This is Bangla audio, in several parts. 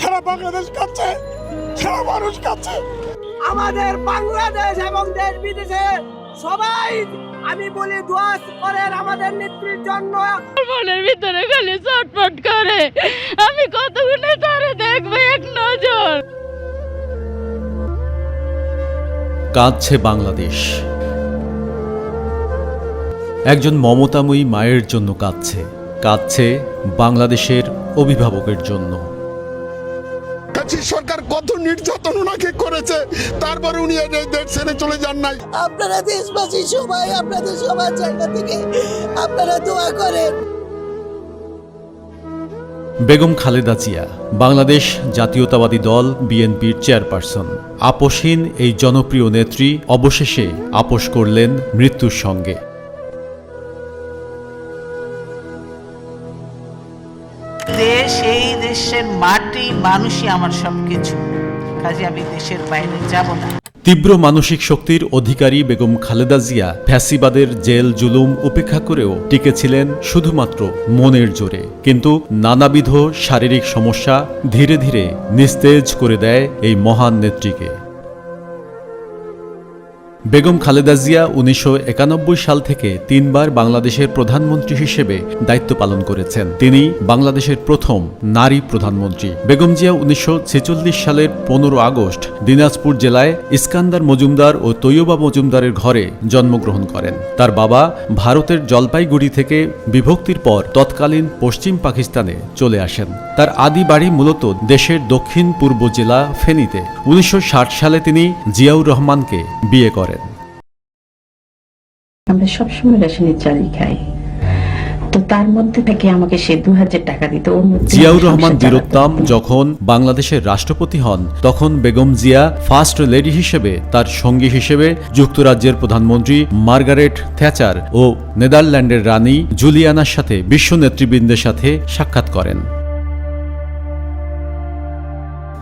সারা বাংলাদেশ কাঁদছে সারা মানুষ কাঁদছে। আমাদের বাংলাদেশ এবং দেশ বিদেশে সবাই আমি বলি দোয়া করেন আমাদের নেত্রীর জন্য। মনের ভিতরে খালি চটপট করে। আমি কতগুলো তারে দেখবে এক নজর। কাঁদছে বাংলাদেশ। একজন মমতাময়ী মায়ের জন্য কাঁদছে কাঁদছে বাংলাদেশের অভিভাবকের জন্য। কাছে সরকার কত নির্যাতন ওনাকে করেছে তারপরে উনি এই দেশ ছেড়ে চলে যান নাই। আপনারা দেশবাসী সবাই আপনাদের সবার জায়গা থেকে আপনারা দোয়া করেন। বেগম খালেদা জিয়া বাংলাদেশ জাতীয়তাবাদী দল বিএনপির চেয়ারপারসন। আপোষহীন এই জনপ্রিয় নেত্রী অবশেষে আপোষ করলেন মৃত্যুর সঙ্গে। এই দেশের মাটি মানুষই আমার সবকিছু। কাজে আমি দেশের বাইরে যাব না। তীব্র মানসিক শক্তির অধিকারী বেগম খালেদা জিয়া ফ্যাসিবাদের জেল জুলুম উপেক্ষা করেও টিকেছিলেন শুধুমাত্র মনের জোরে। কিন্তু নানাবিধ শারীরিক সমস্যা ধীরে ধীরে নিস্তেজ করে দেয় এই মহান নেত্রীকে। বেগম খালেদা জিয়া উনিশশো একানব্বই সাল থেকে তিনবার বাংলাদেশের প্রধানমন্ত্রী হিসেবে দায়িত্ব পালন করেছেন। তিনি বাংলাদেশের প্রথম নারী প্রধানমন্ত্রী। বেগম জিয়া উনিশশো ছেচল্লিশ সালের পনেরো আগস্ট দিনাজপুর জেলায় ইস্কান্দার মজুমদার ও তৈয়বা মজুমদারের ঘরে জন্মগ্রহণ করেন। তার বাবা ভারতের জলপাইগুড়ি থেকে বিভক্তির পর তৎকালীন পশ্চিম পাকিস্তানে চলে আসেন। তার আদি বাড়ি মূলত দেশের দক্ষিণ পূর্ব জেলা ফেনীতে। উনিশশো ষাট সালে তিনি জিয়াউর রহমানকে বিয়ে করেন। আমরা সবসময় রেশনের চালই খাই। তো তার মধ্যে থেকে আমাকে সে দু হাজার টাকা দিত। জিয়াউর রহমান বীরোত্তম যখন বাংলাদেশের রাষ্ট্রপতি হন তখন বেগম জিয়া ফার্স্ট লেডি হিসেবে তার সঙ্গী হিসেবে যুক্তরাজ্যের প্রধানমন্ত্রী মার্গারেট থ্যাচার ও নেদারল্যান্ডের রানী জুলিয়ানার সাথে বিশ্ব নেতৃবৃন্দের সাথে সাক্ষাৎ করেন।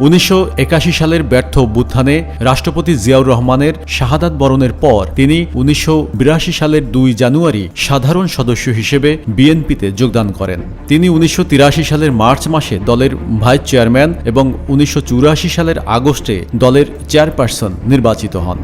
উনিশশো একাশি সালের ব্যর্থ অভ্যুত্থানে রাষ্ট্রপতি জিয়াউর রহমানের শাহাদাত বরণের পর তিনি উনিশশো বিরাশি সালের দুই জানুয়ারি সাধারণ সদস্য হিসেবে বিএনপিতে যোগদান করেন। তিনি উনিশশো তিরাশি সালের মার্চ মাসে দলের ভাইস চেয়ারম্যান এবং উনিশশো চুরাশি সালের আগস্টে দলের চেয়ারপারসন নির্বাচিত হন।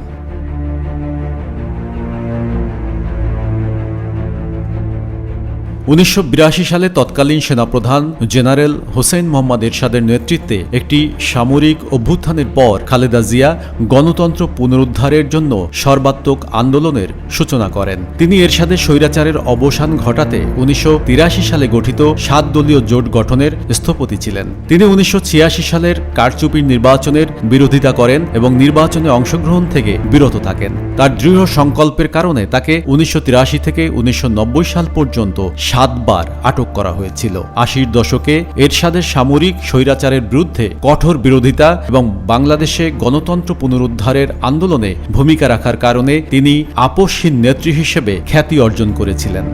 উনিশশো বিরাশি সালে তৎকালীন সেনাপ্রধান জেনারেল হোসেন মোহাম্মদ এরশাদের নেতৃত্বে একটি সামরিক অভ্যুত্থানের পর খালেদা জিয়া গণতন্ত্র পুনরুদ্ধারের জন্য সর্বাত্মক আন্দোলনের সূচনা করেন। তিনি এরশাদের স্বৈরাচারের অবসান ঘটাতে উনিশশো তিরাশি সালে গঠিত সাত দলীয় জোট গঠনের স্থপতি ছিলেন। তিনি উনিশশো ছিয়াশি সালের কারচুপির নির্বাচনের বিরোধিতা করেন এবং নির্বাচনে অংশগ্রহণ থেকে বিরত থাকেন। তার দৃঢ় সংকল্পের কারণে তাকে উনিশশো তিরাশি থেকে উনিশশো নব্বই সাল পর্যন্ত সাতবার আটক করা হয়েছিল। আশির দশকে এরশাদের সামরিক স্বৈরাচারের বিরুদ্ধে কঠোর বিরোধিতা এবং বাংলাদেশে গণতন্ত্র পুনরুদ্ধারের আন্দোলনে ভূমিকা রাখার কারণে তিনি আপসহীন নেত্রী হিসেবে খ্যাতি অর্জন করেছিলেন।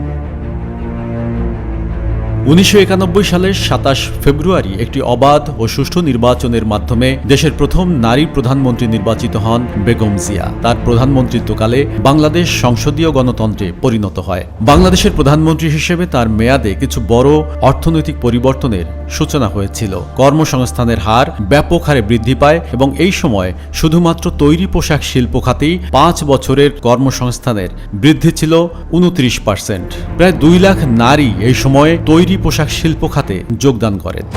উনিশশো সালের সাতাশ ফেব্রুয়ারি একটি অবাধ ও সুষ্ঠু নির্বাচনের মাধ্যমে দেশের প্রথম নারী প্রধানমন্ত্রী নির্বাচিত হন বেগম জিয়া। তার প্রধানমন্ত্রিত্বকালে বাংলাদেশ সংসদীয় গণতন্ত্রে পরিণত হয়। বাংলাদেশের প্রধানমন্ত্রী হিসেবে তার মেয়াদে কিছু বড় অর্থনৈতিক পরিবর্তনের সূচনা হয়েছিল। কর্মসংস্থানের হার ব্যাপক হারে বৃদ্ধি পায় এবং এই সময় শুধুমাত্র তৈরি পোশাক শিল্প খাতেই পাঁচ বছরের কর্মসংস্থানের বৃদ্ধি ছিল উনত্রিশ পার্সেন্ট। প্রায় দুই লাখ নারী এই সময়ে তৈরি পোশাক শিল্প খাতে যোগদান করেন।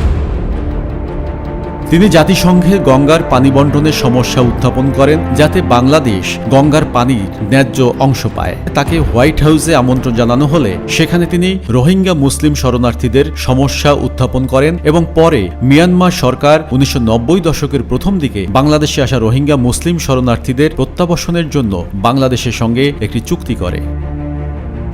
তিনি জাতিসংঘে গঙ্গার পানি বন্টনের সমস্যা উত্থাপন করেন, যাতে বাংলাদেশ গঙ্গার পানির ন্যায্য অংশ পায়। তাকে হোয়াইট হাউসে আমন্ত্রণ জানানো হলে সেখানে তিনি রোহিঙ্গা মুসলিম শরণার্থীদের সমস্যা উত্থাপন করেন এবং পরে মিয়ানমার সরকার উনিশশো নব্বই দশকের প্রথম দিকে বাংলাদেশে আসা রোহিঙ্গা মুসলিম শরণার্থীদের প্রত্যাবাসনের জন্য বাংলাদেশের সঙ্গে একটি চুক্তি করে।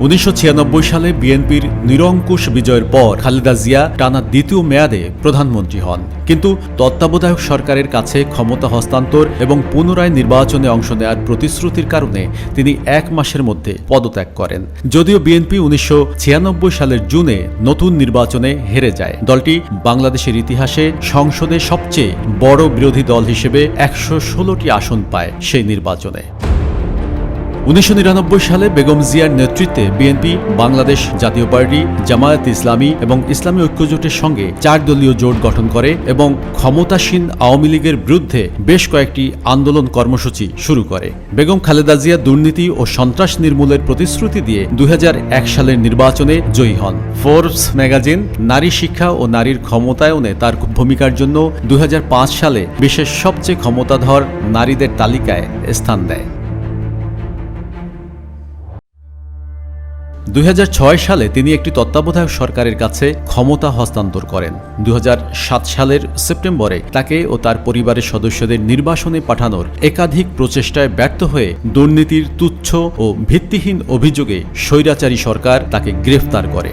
উনিশশো ছিয়ানব্বই সালে বিএনপির নিরঙ্কুশ বিজয়ের পর খালেদা জিয়া টানা দ্বিতীয় মেয়াদে প্রধানমন্ত্রী হন। কিন্তু তত্ত্বাবধায়ক সরকারের কাছে ক্ষমতা হস্তান্তর এবং পুনরায় নির্বাচনে অংশ নেওয়ার প্রতিশ্রুতির কারণে তিনি এক মাসের মধ্যে পদত্যাগ করেন। যদিও বিএনপি উনিশশো ছিয়ানব্বই সালের জুনে নতুন নির্বাচনে হেরে যায়। দলটি বাংলাদেশের ইতিহাসে সংসদে সবচেয়ে বড় বিরোধী দল হিসেবে একশো ষোলোটি আসন পায় সেই নির্বাচনে। উনিশশো নিরানব্বই সালে বেগম জিয়ার নেতৃত্বে বিএনপি, বাংলাদেশ জাতীয় পার্টি, জামায়াত ইসলামী এবং ইসলামী ঐক্যজোটের সঙ্গে চার দলীয় জোট গঠন করে এবং ক্ষমতাসীন আওয়ামী লীগের বিরুদ্ধে বেশ কয়েকটি আন্দোলন কর্মসূচি শুরু করে। বেগম খালেদা জিয়া দুর্নীতি ও সন্ত্রাস নির্মূলের প্রতিশ্রুতি দিয়ে দুই হাজার এক সালের নির্বাচনে জয়ী হন। ফোর্বস ম্যাগাজিন, নারী শিক্ষা ও নারীর ক্ষমতায়নে তার ভূমিকার জন্য দু হাজার পাঁচ সালে বিশ্বের সবচেয়ে ক্ষমতাধর নারীদের তালিকায় স্থান দেয়। দুই হাজার ছয় সালে তিনি একটি তত্ত্বাবধায়ক সরকারের কাছে ক্ষমতা হস্তান্তর করেন। দু হাজার সাত সালের সেপ্টেম্বরে তাকে ও তার পরিবারের সদস্যদের নির্বাসনে পাঠানোর একাধিক প্রচেষ্টায় ব্যর্থ হয়ে দুর্নীতির তুচ্ছ ও ভিত্তিহীন অভিযোগে স্বৈরাচারী সরকার তাকে গ্রেফতার করে।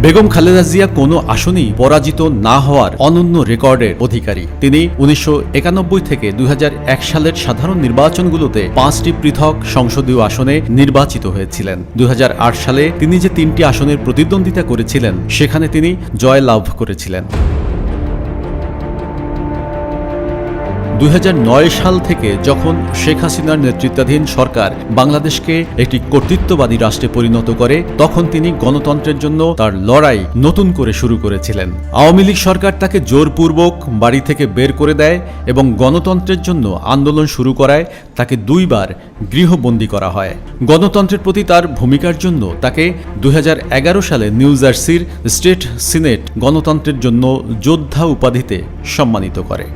বেগম খালেদা জিয়া কোনো আসনেই পরাজিত না হওয়ার অনন্য রেকর্ডের অধিকারী। তিনি উনিশশো একানব্বই থেকে দুই হাজার এক সালের সাধারণ নির্বাচনগুলোতে পাঁচটি পৃথক সংসদীয় আসনে নির্বাচিত হয়েছিলেন। দুই হাজার আট সালে তিনি যে তিনটি আসনের প্রতিদ্বন্দ্বিতা করেছিলেন, সেখানে তিনি জয় লাভ করেছিলেন। দুই হাজার নয় সাল থেকে যখন শেখ হাসিনার নেতৃত্বাধীন সরকার বাংলাদেশকে একটি কর্তৃত্ববাদী রাষ্ট্রে পরিণত করে, তখন তিনি গণতন্ত্রের জন্য তার লড়াই নতুন করে শুরু করেছিলেন। আওয়ামী লীগ সরকার তাকে জোরপূর্বক বাড়ি থেকে বের করে দেয় এবং গণতন্ত্রের জন্য আন্দোলন শুরু করায় তাকে দুইবার গৃহবন্দী করা হয়। গণতন্ত্রের প্রতি তার ভূমিকার জন্য তাকে দুই সালে নিউ জার্সির স্টেট সিনেট গণতন্ত্রের জন্য যোদ্ধা উপাধিতে সম্মানিত করে।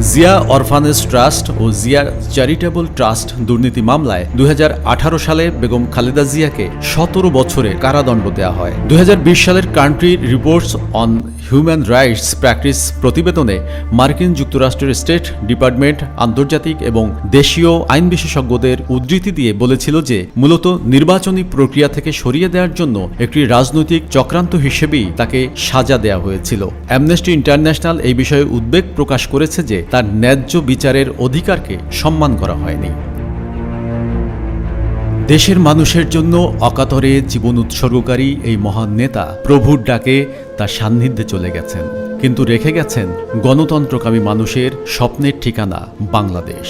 জিয়া অরফানেজ ট্রাস্ট ও জিয়া চ্যারিটেবল ট্রাস্ট দুর্নীতি মামলায় দুই হাজার আঠারো সালে বেগম খালেদা জিয়াকে সতেরো বছরে কারাদণ্ড দেওয়া হয়। দু হাজার বিশ সালের country reports on human rights practice প্রতিবেদনে মার্কিন যুক্তরাষ্ট্রের স্টেট ডিপার্টমেন্ট আন্তর্জাতিক এবং দেশীয় আইন বিশেষজ্ঞদের উদ্ধৃতি দিয়ে বলেছিল যে, মূলত নির্বাচনী প্রক্রিয়া থেকে সরিয়ে দেওয়ার জন্য একটি রাজনৈতিক চক্রান্ত হিসেবেই তাকে সাজা দেওয়া হয়েছিল। অ্যামনেস্টি ইন্টারন্যাশনাল এই বিষয়ে উদ্বেগ প্রকাশ করেছে যে, তার ন্যায্য বিচারের অধিকারকে সম্মান করা হয়নি। দেশের মানুষের জন্য অকাতরে জীবন উৎসর্গকারী এই মহান নেতা প্রভুর ডাকে তার সান্নিধ্যে চলে গেছেন, কিন্তু রেখে গেছেন গণতন্ত্রকামী মানুষের স্বপ্নের ঠিকানা বাংলাদেশ।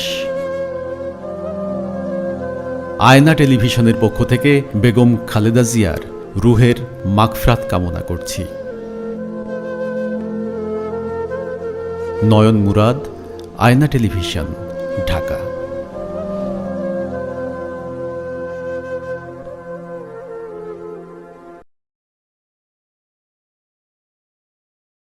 আয়না টেলিভিশনের পক্ষ থেকে বেগম খালেদা জিয়ার রুহের মাগফরাত কামনা করছি। নয়ন মুরাদ, আয়না টেলিভিশন।